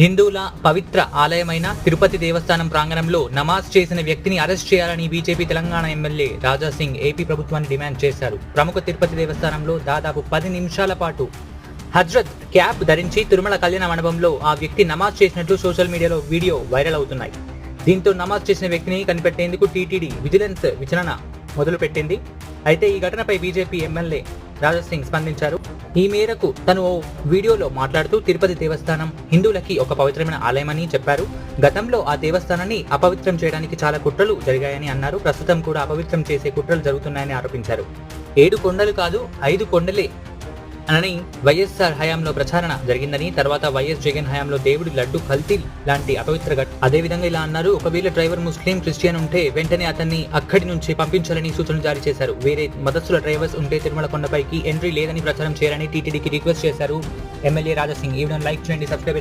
హిందువుల పవిత్ర ఆలయమైన తిరుపతి దేవస్థానం ప్రాంగణంలో నమాజ్ చేసిన వ్యక్తిని అరెస్ట్ చేయాలని BJP Telangana MLA Raja Singh AP ప్రభుత్వాన్ని డిమాండ్ చేశారు. ప్రముఖ తిరుపతి దేవస్థానంలో దాదాపు పది నిమిషాల పాటు హజ్రత్ క్యాప్ ధరించి తిరుమల కళ్యాణ మండపంలో ఆ వ్యక్తి నమాజ్ చేసినట్లు సోషల్ మీడియాలో వీడియో వైరల్ అవుతున్నాయి. దీంతో నమాజ్ చేసిన వ్యక్తిని కనిపెట్టేందుకు టీటీడీ విజిలెన్స్ విచారణ మొదలుపెట్టింది. అయితే ఈ ఘటనపై బీజేపీ ఎమ్మెల్యే రాజా సింగ్ స్పందించారు. ఈ మేరకు తను ఓ వీడియోలో మాట్లాడుతూ తిరుపతి దేవస్థానం హిందువులకి ఒక పవిత్రమైన ఆలయమని చెప్పారు. గతంలో ఆ దేవస్థానాన్ని అపవిత్రం చేయడానికి చాలా కుట్రలు జరిగాయని అన్నారు. ప్రస్తుతం కూడా అపవిత్రం చేసే కుట్రలు జరుగుతున్నాయని ఆరోపించారు. ఏడు కొండలు కాదు ఐదు కొండలే అని వైఎస్ఆర్ హయాంలో ప్రచారణ జరిగిందని తర్వాత వైఎస్ జగన్ హయాంలో దేవుడి లడ్డు కల్తీ లాంటి అపవిత్ర ఘట్ అదే విధంగా ఇలా అన్నారు ఒకవేళ డ్రైవర్ ముస్లిం క్రిస్టియన్ ఉంటే వెంటనే అతన్ని అక్కడి నుంచి పంపించాలని సూచనలు జారీ చేశారు. వేరే మదస్సుల డ్రైవర్స్ ఉంటే తిరుమల కొండపైకి ఎంట్రీ లేదని ప్రచారం చేయాలని టీటీడీకి రిక్వెస్ట్ చేశారు. ఎమ్మెల్యే రాజాసింగ్. ఈ లైక్ చేయండి సబ్స్క్రైబ్